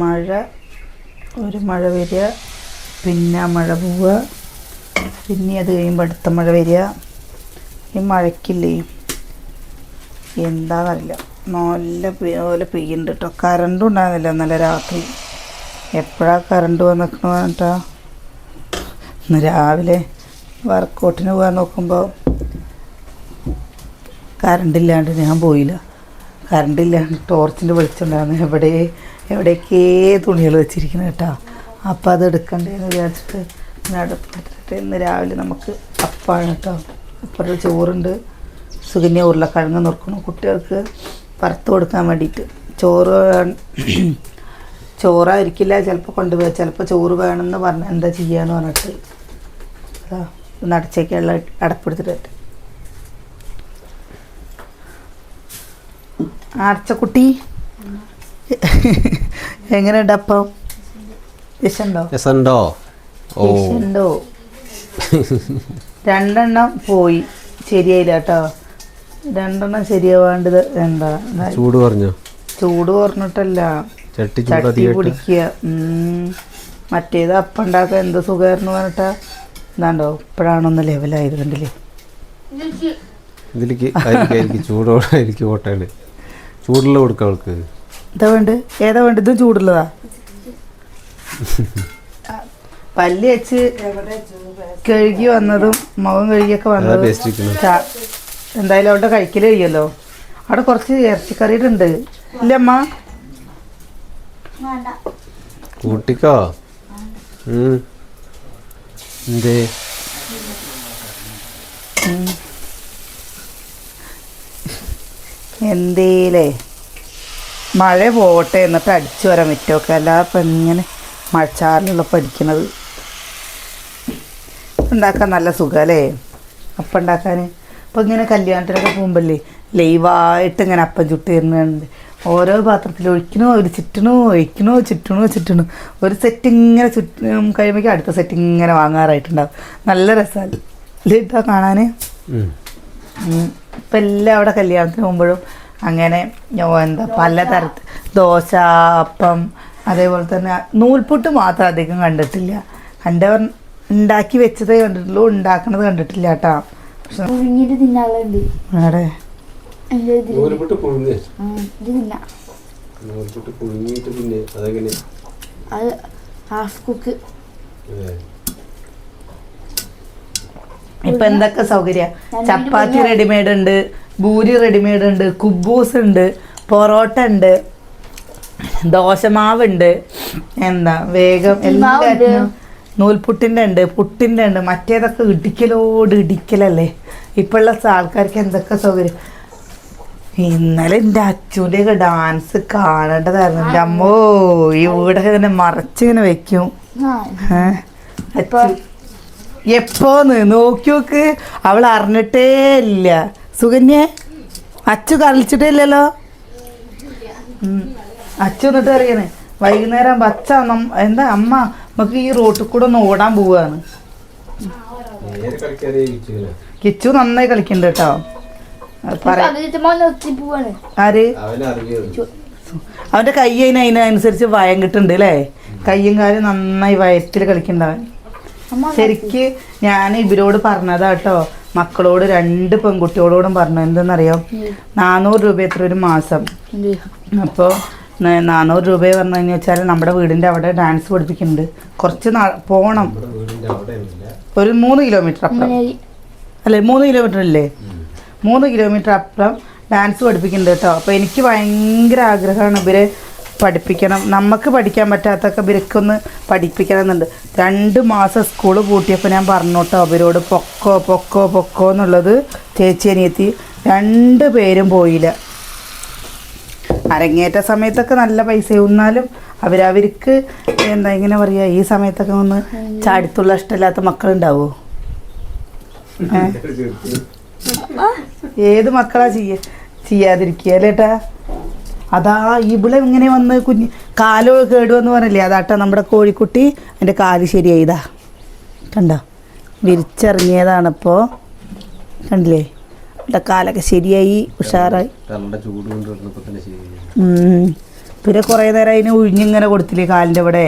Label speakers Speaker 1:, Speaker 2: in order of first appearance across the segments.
Speaker 1: മഴ ഒരു മഴ വരിക പിന്നെ മഴ പോവുക. പിന്നെ അത് കഴിയുമ്പോൾ അടുത്ത മഴ വരിക. ഈ മഴയ്ക്കില്ലേ? എന്താണെന്നറിയില്ല നല്ല പോലെ പെയ്യുന്നുണ്ട് കേട്ടോ കറണ്ടും ഉണ്ടാകുന്നില്ല ഇന്നലെ രാത്രി. എപ്പോഴാണ് കറണ്ട് വന്നിക്കണ പറഞ്ഞിട്ടാ ഇന്ന് രാവിലെ വർക്കൗട്ടിന് പോകാൻ നോക്കുമ്പോൾ കറണ്ടില്ലാണ്ട് ഞാൻ പോയില്ല. കറണ്ടില്ലാണ്ട് ടോർച്ചിന്റെ വെളിച്ചുണ്ടായിരുന്നു എവിടെ എവിടെയൊക്കെ തുണികൾ വെച്ചിരിക്കുന്നത് കേട്ടോ. അപ്പോൾ അത് എടുക്കണ്ടേന്ന് വിചാരിച്ചിട്ട് നടപ്പിട്ടിട്ട് ഇന്ന് രാവിലെ നമുക്ക് അപ്പാണ് കേട്ടോ. അപ്പുറത്ത് ചോറുണ്ട്. സുകന്യ ഉരുളക്കിഴങ്ങ് നുറുക്കണം. കുട്ടികൾക്ക് വറുത്ത് കൊടുക്കാൻ വേണ്ടിയിട്ട്. ചോറ് ചോറായിരിക്കില്ല. ചിലപ്പോൾ കൊണ്ടുപോയി. ചിലപ്പോൾ ചോറ് വേണമെന്ന് പറഞ്ഞാൽ എന്താ ചെയ്യാന്ന് പറഞ്ഞിട്ട്. അതാ നടച്ചേക്കുള്ള അടപ്പെടുത്തിട്ട് അടച്ചക്കുട്ടി എങ്ങനെയുണ്ട് അപ്പം? വിശണ്ടോ
Speaker 2: വിശണ്ടോ ഓ.
Speaker 1: വിഷുണ്ടോ രണ്ടെണ്ണം പോയി. ശരിയായില്ല കേട്ടോ. രണ്ടെണ്ണം ശരിയാവാണ്ടത് എന്താ?
Speaker 2: ചൂട് പറഞ്ഞോ
Speaker 1: ചൂട് പറഞ്ഞിട്ടല്ല
Speaker 2: ചട്ടി കുടിക്കുക
Speaker 1: ചട്ടി പിടിക്കുക. മറ്റേത് അപ്പുണ്ടാക്ക എന്ത് സുഖമായിരുന്നു പറഞ്ഞിട്ടാ? എന്താണ്ടോ ഇപ്പോഴാണൊന്ന് ലെവലായത് കണ്ടില്ലേ
Speaker 2: ഇതിലേക്ക് ആയിരിക്കും ചൂടോടായിരിക്കും ഓട്ടയാണ് ചൂടുള്ള കൊടുക്ക അവൾക്ക്.
Speaker 1: എന്താ വേണ്ട ഏതാ വേണ്ട ഇതും ചൂടുള്ളതാ. പല്ല് വെച്ച് കഴുകി വന്നതും മുഖം കഴുകിയൊക്കെ വന്നതും എന്തായാലും അവിടെ കഴിക്കൽ കഴിയല്ലോ. അവിടെ കുറച്ച് ഇറച്ചിക്കറിയുടെ ഉണ്ട്. ഇല്ല അമ്മ.
Speaker 2: കൂട്ടിക്കോ? ഉം. എന്തേ?
Speaker 1: എന്തേലേ? മഴ പോട്ടെ എന്നിട്ട് അടിച്ചു വരാൻ പറ്റുമൊക്കെ അല്ല അപ്പം ഇങ്ങനെ മഴച്ചാറിലുള്ള പഠിക്കണത് ഉണ്ടാക്കാൻ നല്ല സുഖമല്ലേ അപ്പം ഉണ്ടാക്കാൻ. അപ്പം ഇങ്ങനെ കല്യാണത്തിനൊക്കെ പോകുമ്പോഴല്ലേ ലൈവായിട്ട് ഇങ്ങനെ അപ്പം ചുട്ട് തരുന്നുണ്ട് ഓരോ പാത്രത്തിൽ ഒഴിക്കണോ ഒരു ചുറ്റണോ ഒഴിക്കണോ ചുറ്റണോ ചുറ്റണോ. ഒരു സെറ്റ് ഇങ്ങനെ ചുറ്റും കഴിയുമ്പോഴേക്കും അടുത്ത സെറ്റ് ഇങ്ങനെ വാങ്ങാറായിട്ടുണ്ടാവും. നല്ല രസമല്ലേ ഇട്ടാ കാണാൻ. ഇപ്പം എല്ലാം അവിടെ കല്യാണത്തിന് പോകുമ്പോഴും അങ്ങനെ എന്താ പലതരത്തിൽ ദോശ അപ്പം അതേപോലെ തന്നെ നൂൽപുട്ട് മാത്രം അധികം കണ്ടിട്ടില്ല. കണ്ടവർ ഉണ്ടാക്കി വെച്ചതേ കണ്ടിട്ടുള്ളൂ ഉണ്ടാക്കണത് കണ്ടിട്ടില്ല കേട്ടാ. പക്ഷെ
Speaker 3: അത് ഹാഫ് കുക്ക്
Speaker 1: ഇപ്പൊ എന്തൊക്കെ സൗകര്യ? ചപ്പാത്തി റെഡിമെയ്ഡ് ഉണ്ട്. പൂരി റെഡിമെയ്ഡ് ഉണ്ട് കുബൂസ് ഉണ്ട് പൊറോട്ട ഉണ്ട് ദോശമാവുണ്ട്. എന്താ വേഗം എല്ലാത്തിനും നൂൽപുട്ടിന്റെ ഉണ്ട് പുട്ടിന്റെ ഉണ്ട്. മറ്റേതൊക്കെ ഇടിക്കലോട് ഇടിക്കലല്ലേ? ഇപ്പോഴുള്ള ആൾക്കാർക്ക് എന്തൊക്കെ സൗകര്യം? ഇന്നലെ എന്റെ അച്ഛന്റെ ഡാൻസ് കാണേണ്ടതായിരുന്നു. എന്റെ അമ്മോ ഈ വീടൊക്കെ ഇങ്ങനെ മറച്ചിങ്ങനെ വെക്കും. എപ്പോന്ന് നോക്കി നോക്ക് അവൾ അറിഞ്ഞിട്ടേ ഇല്ല. സുകന്യ അച്ചു കളിച്ചിട്ടില്ലല്ലോ അച്ചു എന്നിട്ട് അറിയണേ വൈകുന്നേരം അച്ച അച്ഛ എന്താ അമ്മ നമുക്ക് ഈ റോട്ടിൽ കൂടെ ഒന്ന് ഓടാൻ പോവാണ്. കിച്ചു നന്നായി കളിക്കുന്നുണ്ട് കേട്ടോ. ആര്? അവന്റെ കൈ അതിന് അതിനനുസരിച്ച് വയം കിട്ടുന്നുണ്ട് അല്ലേ കയ്യും കാലും നന്നായി വയത്തിൽ കളിക്കണ്ടാവൻ
Speaker 3: അമ്മ
Speaker 1: ശരിക്ക് ഞാൻ ഇവരോട് പറഞ്ഞതാ കേട്ടോ മക്കളോട് രണ്ട് പെൺകുട്ടികളോടും പറഞ്ഞു. എന്തെന്നറിയോ? നാനൂറ് രൂപ എത്ര ഒരു മാസം. അപ്പോൾ നാനൂറ് രൂപ പറഞ്ഞു കഴിഞ്ഞാൽ വെച്ചാൽ നമ്മുടെ വീടിന്റെ അവിടെ ഡാൻസ് പഠിപ്പിക്കുന്നുണ്ട്. കുറച്ച്
Speaker 2: ഇല്ല
Speaker 1: ഒരു മൂന്ന് കിലോമീറ്റർ അപ്പുറം. അല്ലേ മൂന്ന് കിലോമീറ്റർ അല്ലേ മൂന്ന് കിലോമീറ്റർ അപ്പുറം ഡാൻസ് പഠിപ്പിക്കുന്നുണ്ട് കേട്ടോ. അപ്പോൾ എനിക്ക് ഭയങ്കര ആഗ്രഹമാണ് ഇവരെ പഠിപ്പിക്കണം. നമുക്ക് പഠിക്കാൻ പറ്റാത്തൊക്കെ ഇവർക്കൊന്ന് പഠിപ്പിക്കണം എന്നുണ്ട് രണ്ട് മാസം സ്കൂൾ പൂട്ടിയപ്പോൾ ഞാൻ പറഞ്ഞു അവരോട് പൊക്കോ പൊക്കോ പൊക്കോ എന്നുള്ളത് ചേച്ചി അനിയത്തി രണ്ട് പേരും പോയില്ല. അരങ്ങേറ്റ സമയത്തൊക്കെ നല്ല പൈസ എന്നാലും അവരവർക്ക് എന്താ ഇങ്ങനെ പറയുക ഈ സമയത്തൊക്കെ ഒന്ന് ചാടിത്തുള്ള ഇഷ്ടമില്ലാത്ത മക്കളുണ്ടാവുമോ ഏഹ് ഏത് മക്കളാ ചെയ്യ ചെയ്യാതിരിക്കുക അല്ലേട്ടാ അതാ ഇവിടെ ഇങ്ങനെ വന്ന് കുഞ്ഞ് കാൽ കേടുവെന്ന് പറഞ്ഞില്ലേ? അതാട്ട നമ്മുടെ കോഴിക്കുട്ടി എന്റെ കാൽ ശരിയായതാ. കണ്ടോ? വിരിച്ചിറങ്ങിയതാണിപ്പോൾ കണ്ടില്ലേ? എന്റെ കാലൊക്കെ ശരിയായി ഉഷാറായി. പിന്നെ കുറേ നേരം അതിന് ഉഴിഞ്ഞിങ്ങനെ കൊടുത്തില്ലേ കാലിന്റെ ഇവിടെ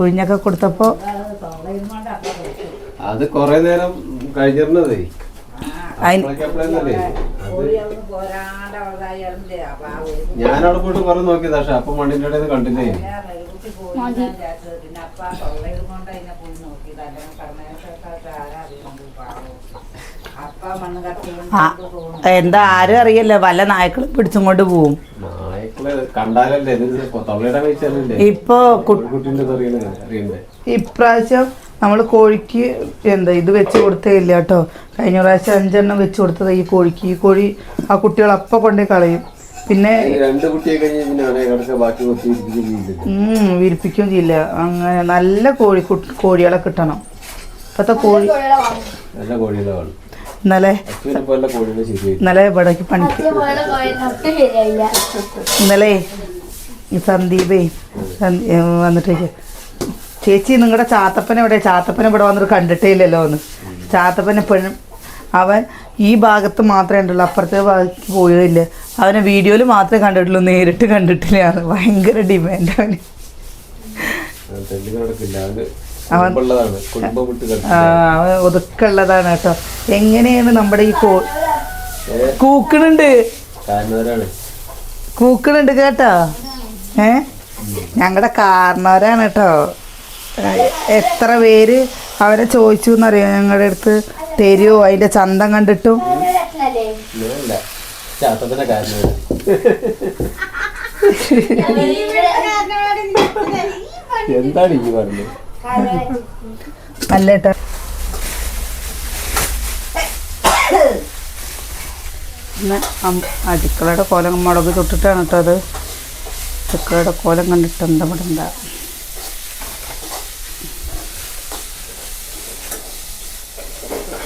Speaker 1: ഉഴിഞ്ഞൊക്കെ കൊടുത്തപ്പോൾ
Speaker 2: അത് കുറേ നേരം കഴിഞ്ഞിരുന്നതേ
Speaker 1: അതിന്
Speaker 2: അപ്പോഴേക്ക് അപ്പോഴേന്നല്ലേ, അത് ഞാനവിടെ പോയിട്ട് കുറെ നോക്കിയതാ പക്ഷെ അപ്പൊ മണ്ണിന്റെ ഇടയിൽ കണ്ടില്ലേ?
Speaker 1: എന്താ ആരും അറിയില്ല. വല്ല നായ്ക്കളും പിടിച്ചും കൊണ്ട് പോവും ഇപ്പൊ
Speaker 2: കുട്ടിന്റെ അറിയണേ അറിയണ്ടേ?
Speaker 1: ഇപ്രാവശ്യം നമ്മൾ കോഴിക്ക് എന്താ ഇത് വെച്ച് കൊടുത്തേ ഇല്ല കേട്ടോ. കഴിഞ്ഞ പ്രാവശ്യം അഞ്ചെണ്ണം വെച്ച് കൊടുത്തത് ഈ കോഴിക്ക്. ഈ കോഴി ആ കുട്ടികൾ അപ്പം കൊണ്ടേ കളയും. പിന്നെ വിരിപ്പിക്കുകയും ചെയ്യില്ല. അങ്ങനെ നല്ല കോഴി കോഴികളെ കിട്ടണം. ഇപ്പത്തെ കോഴി
Speaker 2: നല്ല കോഴികളെ വേണം
Speaker 1: ഇന്നലെ ഇന്നലെ ഇവിടേക്ക് പണിക്ക് ഇന്നലെ ഈ സന്ദീപേ വന്നിട്ടേക്ക്. ചേച്ചി നിങ്ങളുടെ ചാത്തപ്പൻ എവിടെ? ചാത്തപ്പൻ ഇവിടെ വന്നിട്ട് കണ്ടിട്ടേ ഇല്ലല്ലോ എന്ന്. ചാത്തപ്പൻ എപ്പോഴും അവൻ ഈ ഭാഗത്ത് മാത്രമേ ഉണ്ടുള്ളൂ അപ്പുറത്തെ ഭാഗത്ത് പോയില്ല അവനെ വീഡിയോയിൽ മാത്രമേ കണ്ടിട്ടുള്ളൂ നേരിട്ട് കണ്ടിട്ടില്ല ഭയങ്കര ഡിമാൻഡ് അവന്. അവൻ- അവൻ ഒതുക്കുള്ളതാണ് കേട്ടോ. എങ്ങനെയാണ് നമ്മുടെ ഈ കോ കൂക്കണുണ്ട്? കൂക്കണുണ്ട് കേട്ടോ. ഏ? ഞങ്ങളുടെ കാരണവരാണ് കേട്ടോ. എത്ര പേര് അവരെ ചോദിച്ചു എന്നറിയാം ഞങ്ങളുടെ അടുത്ത് തരുമോ അതിന്റെ ചന്തം കണ്ടിട്ടും?
Speaker 2: എന്താണ് ഈ പറഞ്ഞത്?
Speaker 1: അല്ല കേട്ടോ ഇന്ന് അം- അടുക്കളയുടെ കോലം മുളക് തൊട്ടിട്ടാണ് കേട്ടോ അത്. അടുക്കളയുടെ കോലം കണ്ടിട്ട് എന്താ ഇടണ്ട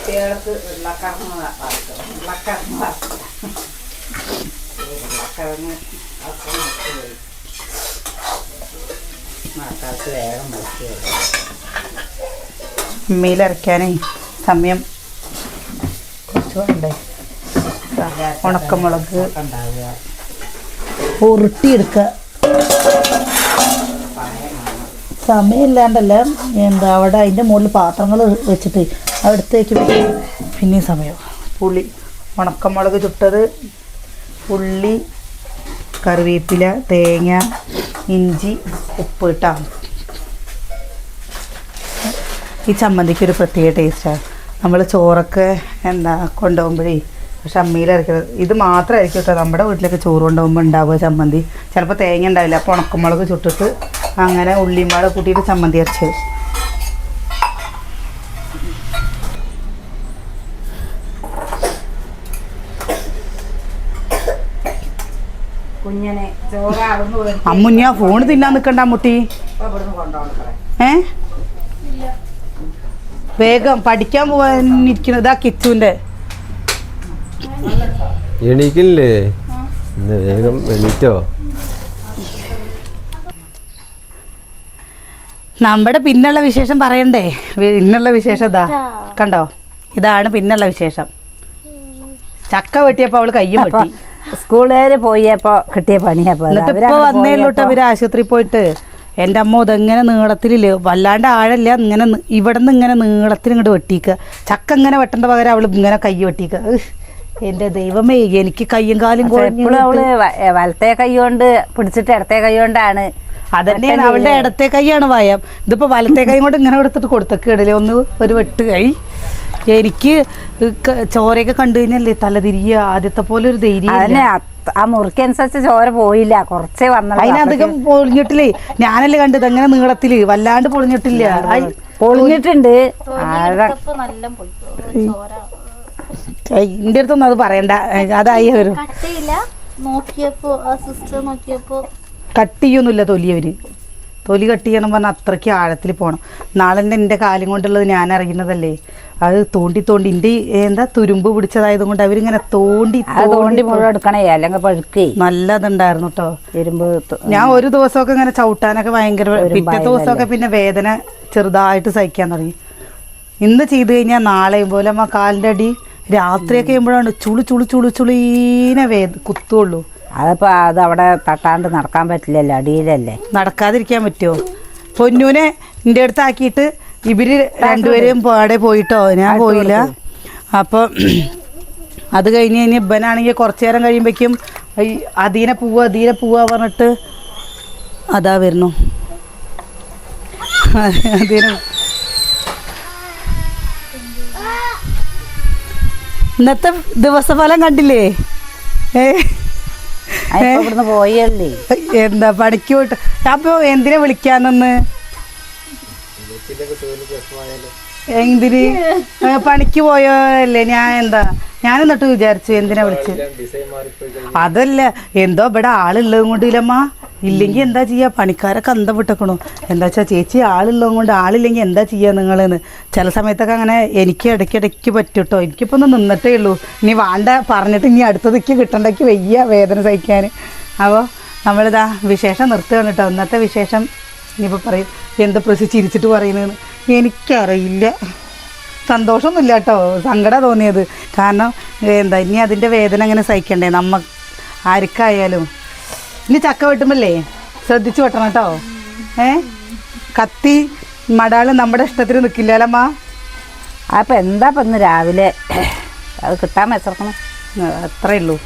Speaker 1: കുട്ടികൾക്ക് ഉരുളക്കിഴങ്ങ് ഉരുളക്കിഴങ്ങ് ഉരുളക്കിഴങ്ങ് മഴക്കാലത്ത് വേഗം അമ്മയിലരയ്ക്കാനേ സമയം കുറച്ച് വേണ്ടേ? ഉണക്കമുളക് ഉരുട്ടിയെടുക്കുക. സമയമില്ലാണ്ടല്ല എന്താ അവിടെ അതിന്റെ മുകളിൽ പാത്രങ്ങൾ വെച്ചിട്ട് അടുത്തേക്ക് പിന്നെ സമയം. പുളി. ഉണക്കമുളക് ചുട്ടത്. ഉള്ളി കറിവേപ്പില തേങ്ങ ഇഞ്ചി ഉപ്പ് ഇട്ടാ ഈ ചമ്മന്തിക്ക് ഒരു പ്രത്യേക ടേസ്റ്റാണ് നമ്മൾ ചോറൊക്കെ എന്താ കൊണ്ടുപോകുമ്പോഴേ പക്ഷെ അമ്മയിൽ ഇത് മാത്രമായിരിക്കും കേട്ടോ. നമ്മുടെ വീട്ടിലൊക്കെ ചോറ് കൊണ്ടുപോകുമ്പോൾ ഉണ്ടാവുക ചമ്മന്തി. ചിലപ്പോൾ തേങ്ങ ഉണ്ടാവില്ല. അപ്പോൾ ഉണക്കമുളക് ചുട്ടിട്ട് അങ്ങനെ ഉള്ളിയും കൂട്ടിയിട്ട് ചമ്മന്തി അരച്ചത്
Speaker 4: കുഞ്ഞനെ ഞാൻ
Speaker 1: അമ്മുഞ്ഞ ഫോൺ തിന്നാൻ നിൽക്കണ്ട മുട്ടി. ഏ? വേഗം പഠിക്കാൻ പോകാൻ ഇരിക്കുന്നത് ഇതാ കിച്ചുവിന്റെ.
Speaker 2: എണീക്കില്ലേ? വേഗം എണീറ്റോ?
Speaker 1: നമ്മുടെ പിന്നുള്ള വിശേഷം പറയണ്ടേ? ഇന്നുള്ള പിന്നുള്ള വിശേഷം ഇതാ. കണ്ടോ? ഇതാണ് പിന്നുള്ള വിശേഷം. ചക്ക വെട്ടിയപ്പോ അവൾ കയ്യും വെട്ടി.
Speaker 4: സ്കൂളുകാര് പോയപ്പോ കിട്ടിയ
Speaker 1: എന്നിട്ട് ഇപ്പൊ വന്നേലോട്ട് അവർ ആശുപത്രി പോയിട്ട് എന്റെ അമ്മ ഇതെങ്ങനെ നീളത്തിലില്ലേ? വല്ലാണ്ട് ആഴല്ല. ഇങ്ങനെ ഇവിടെ നിന്ന് ഇങ്ങനെ നീളത്തിൽ ഇങ്ങോട്ട് വെട്ടിക്ക. ചക്ക ഇങ്ങനെ വെട്ടേണ്ട പകരം അവൾ ഇങ്ങനെ കൈ വെട്ടിക്ക. എന്റെ ദൈവമേ എനിക്ക് കയ്യും കാലും
Speaker 4: അവൾ വലത്തെ കൈ കൊണ്ട് പിടിച്ചിട്ട് ഇടത്തെ കൈ കൊണ്ടാണ്
Speaker 1: അതന്നെയാണ് അവളുടെ ഇടത്തെ കൈയാണ് വയം ഇതിപ്പോ വലത്തെ കൈ കൊണ്ട് ഇങ്ങനെ എടുത്തിട്ട് കൊടുത്തേക്കിടലേ ഒന്ന് ഒരു വെട്ട് കൈ. എനിക്ക് ചോരയൊക്കെ കണ്ടു കഴിഞ്ഞല്ലേ? തലതിരിയ ആദ്യത്തെ പോലെ ഒരു ധൈര്യം
Speaker 4: ആ മുറിക്കനുസരിച്ച് ചോര പോയില്ല. കുറച്ചേ വന്നുള്ളൂ.
Speaker 1: അതിനധികം പൊളിഞ്ഞിട്ടില്ലേ? ഞാനല്ലേ കണ്ടത് അങ്ങനെ നീളത്തിൽ. വല്ലാണ്ട് പൊളിഞ്ഞിട്ടില്ല.
Speaker 4: പൊളിഞ്ഞിട്ടുണ്ട്.
Speaker 1: എന്റെ അടുത്തൊന്നും അത് പറയണ്ട. അതായി വരും
Speaker 3: കട്ടയില്ല. നോക്കിയപ്പോ ആ സിസ്റ്റർ നോക്കിയപ്പോ
Speaker 1: കട്ട് ചെയ്യൊന്നുമില്ല തൊലി അവർ തൊലി കട്ട് ചെയ്യണം പറഞ്ഞാൽ അത്രയ്ക്ക് ആഴത്തിൽ പോകണം നാളെ തന്നെ എന്റെ കാലം കൊണ്ടുള്ളത് ഞാൻ അറിയുന്നതല്ലേ? അത് തോണ്ടി തോണ്ടി എന്റെ എന്താ തുരുമ്പ് പിടിച്ചതായത് കൊണ്ട് അവരിങ്ങനെ തോണ്ടി
Speaker 4: തോണ്ടി മുഴുവൻ എടുക്കണേ അല്ലെങ്കിൽ പഴുക്കേ.
Speaker 1: നല്ലതുണ്ടായിരുന്നു കേട്ടോ
Speaker 4: തുരുമ്പ്
Speaker 1: ഞാൻ ഒരു ദിവസമൊക്കെ ഇങ്ങനെ ചവിട്ടാനൊക്കെ ഭയങ്കര പിറ്റേ ദിവസമൊക്കെ പിന്നെ വേദന ചെറുതായിട്ട് സഹിക്കാൻ തുടങ്ങി. ഇന്ന് ചെയ്ത് കഴിഞ്ഞാൽ നാളെയും പോലെ അമ്മ കാലിന്റെ അടി രാത്രിയൊക്കെ ചെയ്യുമ്പോഴാണ് ചുളു ചുളു ചുളു ചുളീനെ വേ കുത്തുള്ളൂ.
Speaker 4: അതിപ്പോൾ അത് അവിടെ തട്ടാണ്ട് നടക്കാൻ പറ്റില്ലല്ലോ അടിയിലല്ലേ?
Speaker 1: നടക്കാതിരിക്കാൻ പറ്റുമോ? പൊന്നൂനെ എന്റെ അടുത്ത് ആക്കിയിട്ട് ഇവർ രണ്ടുപേരെയും പാടെ പോയിട്ടോ? ഞാൻ പോയില്ല. അപ്പോൾ അത് കഴിഞ്ഞ് കഴിഞ്ഞ് ഇബനാണെങ്കിൽ കുറച്ച് നേരം കഴിയുമ്പോഴേക്കും ഈ അധീന പോവുക അധീന പോവുക പറഞ്ഞിട്ട് അതാ വരുന്നു. അധീന ഇന്നത്തെ ദിവസഫലം കണ്ടില്ലേ? ഏ?
Speaker 4: ഇവിടുന്ന് പോയല്ലേ?
Speaker 1: എന്താ പണിക്ക് പോയിട്ട്? അപ്പൊ എന്തിനാ വിളിക്കാന്നെന്ന് എന്തിന്? പണിക്ക് പോയല്ലേ ഞാൻ എന്താ? ഞാൻ എന്നിട്ട് വിചാരിച്ചു എന്തിനാ വിളിച്ചു? അതല്ല എന്തോ ഇവിടെ ആളുള്ളതും കൊണ്ട് ഇല്ലമ്മ ഇല്ലെങ്കിൽ എന്താ ചെയ്യാ? പണിക്കാരൊക്കെ അന്തം വിട്ടക്കണു. എന്താ വെച്ചാ ചേച്ചി ആളുള്ളത് കൊണ്ട് ആളില്ലെങ്കിൽ എന്താ ചെയ്യാ നിങ്ങളെന്ന്. ചില സമയത്തൊക്കെ അങ്ങനെ എനിക്ക് ഇടയ്ക്കിടയ്ക്ക് പറ്റൂട്ടോ. എനിക്കിപ്പോൾ ഒന്ന് നിന്നിട്ടേ ഉള്ളൂ. ഇനി വേണ്ട പറഞ്ഞിട്ട് ഇനി അടുത്തതൊക്കെ കിട്ടണ്ടയ്ക്ക് വയ്യ വേദന സഹിക്കാൻ അപ്പോൾ നമ്മളിതാ വിശേഷം നിർത്തുകയാണ് കേട്ടോ ഇന്നത്തെ വിശേഷം ഇനിയിപ്പോൾ പറയും എന്താ പ്രസി ചിരിച്ചിട്ട് പറയുന്നതെന്ന് എനിക്കറിയില്ല. സന്തോഷമൊന്നുമില്ല കേട്ടോ സങ്കടം തോന്നിയത്. കാരണം എന്താ ഇനി അതിന്റെ വേദന അങ്ങനെ സഹിക്കണ്ടേ? നമ്മ ആർക്കായാലും. ഇനി ചക്ക വെട്ടുമ്പല്ലേ? ശ്രദ്ധിച്ചു വെട്ടണം കേട്ടോ. ഏ? കത്തി മടാൾ നമ്മുടെ ഇഷ്ടത്തിന് നിൽക്കില്ലല്ലമ്മ
Speaker 4: അപ്പം എന്താ ഇപ്പം ഇന്ന് രാവിലെ? അത് കിട്ടാൻ മെച്ചർക്കണം
Speaker 1: അത്രേ ഉള്ളൂ.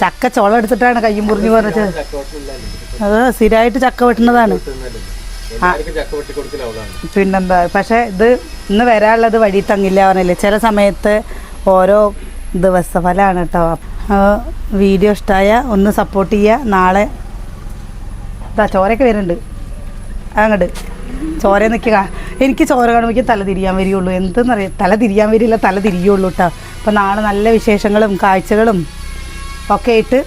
Speaker 1: ചക്ക ചോളം എടുത്തിട്ടാണ് കയ്യും മുറിഞ്ഞു പറഞ്ഞത് അത് സ്ഥിരമായിട്ട് ചക്ക വെട്ടുന്നതാണ്. പിന്നെന്താ? പക്ഷെ ഇത് ഇന്ന് വരാനുള്ളത് വഴി തങ്ങില്ല പറഞ്ഞില്ലേ? ചില സമയത്ത് ഓരോ ദിവസഫലമാണ് കേട്ടോ. ആ, വീഡിയോ ഇഷ്ടമായ ഒന്ന് സപ്പോർട്ട് ചെയ്യുക. നാളെ ഇതാ ചോരയൊക്കെ വരുന്നുണ്ട്. അങ്ങോട്ട് ചോര നിൽക്കുക. എനിക്ക് ചോര കാണുമ്പോൾ തല തിരിയാൻ വരികയുള്ളൂ. എന്തെന്നറിയാം തല തിരിയാൻ വരില്ല തല തിരിയുള്ളൂ കേട്ടോ അപ്പം നാളെ നല്ല വിശേഷങ്ങളും കാഴ്ചകളും ഒക്കെ ആയിട്ട്